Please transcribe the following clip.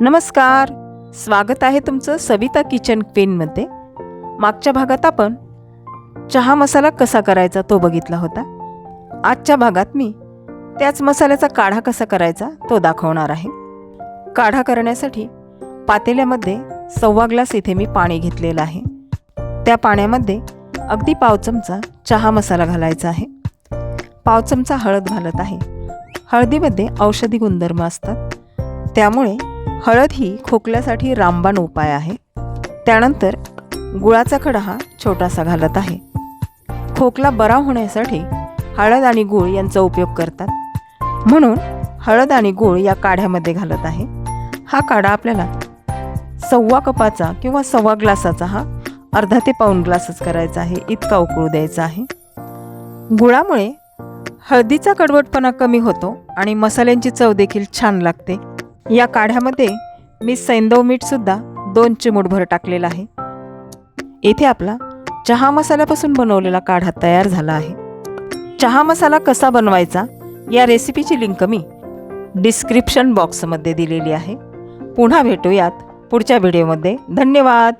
नमस्कार. स्वागत आहे तुमचं सविता किचन क्वीनमध्ये. मागच्या भागात आपण चहा मसाला कसा करायचा तो बघितला होता. आजच्या भागात मी त्याच मसाल्याचा काढा कसा करायचा तो दाखवणार आहे. काढा करण्यासाठी पातेल्यामध्ये सव्वा ग्लास इथे मी पाणी घेतलेलं आहे. त्या पाण्यामध्ये अगदी पाव चमचा चहा मसाला घालायचा आहे. पाव चमचा हळद घालत आहे. हळदीमध्ये औषधी गुणधर्म असतात. त्यामुळे हळद ही खोकल्यासाठी रामबाण उपाय आहे. त्यानंतर गुळाचा खडा हा छोटासा घालत आहे. खोकला बरा होण्यासाठी हळद आणि गूळ यांचा उपयोग करतात. म्हणून हळद आणि गूळ या काढ्यामध्ये घालत आहे. हा काढा आपल्याला सव्वा कपाचा किंवा सव्वा ग्लासाचा हा अर्धा ते पाऊण ग्लासच करायचा आहे इतका उकळू द्यायचा आहे. गुळामुळे हळदीचा कडवटपणा कमी होतो आणि मसाल्यांची चव देखील छान लागते. या काढ्यामध्ये मी सैंदव मीठसुद्धा दोन चिमूटभर टाकलेला आहे. येथे आपला चहा मसाल्यापासून बनवलेला काढा तयार झाला आहे. चहा मसाला कसा बनवायचा या रेसिपीची लिंक मी डिस्क्रिप्शन बॉक्समध्ये दिलेली आहे. पुन्हा भेटूयात पुढच्या व्हिडिओमध्ये. धन्यवाद!